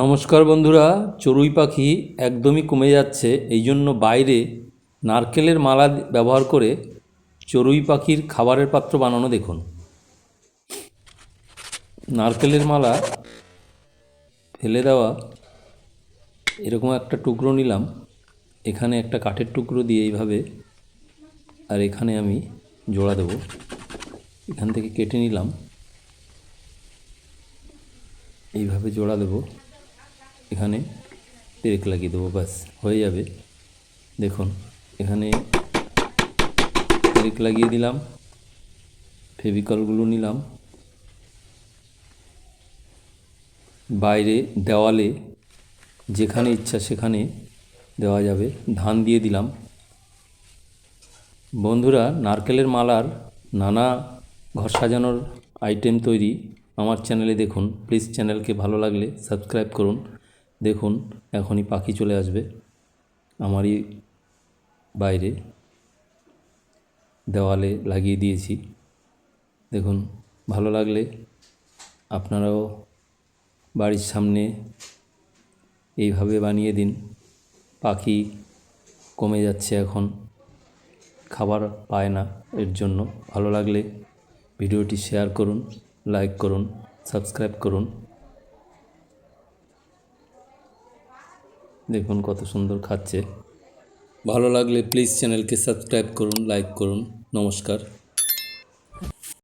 নমস্কার বন্ধুরা, চড়ুই পাখি একদমই কমে যাচ্ছে এই জন্য বাইরে নারকেলের মালা ব্যবহার করে চড়ুই পাখির খাবারের পাত্র বানানো দেখুন। নারকেলের মালা ফেলে দেওয়া, এরকম একটা টুকরো নিলাম, এখানে একটা কাঠের টুকরো দিয়ে এইভাবে, আর এখানে আমি জোড়া দেবো, এখান থেকে কেটে নিলাম, এইভাবে জোড়া দেবো। এখানে পেরেক লাগিয়ে দেবো, ব্যাস, হয়ে যাবে। দেখুন, এখানে পেরেক লাগিয়ে দিলাম, ফেভিকলগুলো নিলাম। বাইরে দেওয়ালে যেখানে ইচ্ছা সেখানে দেওয়া যাবে, ধান দিয়ে দিলাম। বন্ধুরা, নারকেলের মালার নানা ঘর সাজানোর আইটেম তৈরি। আমার চ্যানেলে দেখুন প্লিজ চ্যানেলকে ভালো লাগলে সাবস্ক্রাইব করুন। দেখুন, এখনই পাখি চলে আসবে। আমারই বাইরে দেওয়ালে লাগিয়ে দিয়েছি। দেখুন, ভালো লাগলে আপনারাও বাড়ির সামনে এইভাবে বানিয়ে দিন। পাখি কমে যাচ্ছে এখন, খাবার পায় না এর জন্য। ভালো লাগলে ভিডিওটি শেয়ার করুন, লাইক করুন, সাবস্ক্রাইব করুন। দেখুন কত সুন্দর খাচ্ছে। ভালো লাগলে প্লিজ চ্যানেলকে সাবস্ক্রাইব করুন লাইক করুন। নমস্কার।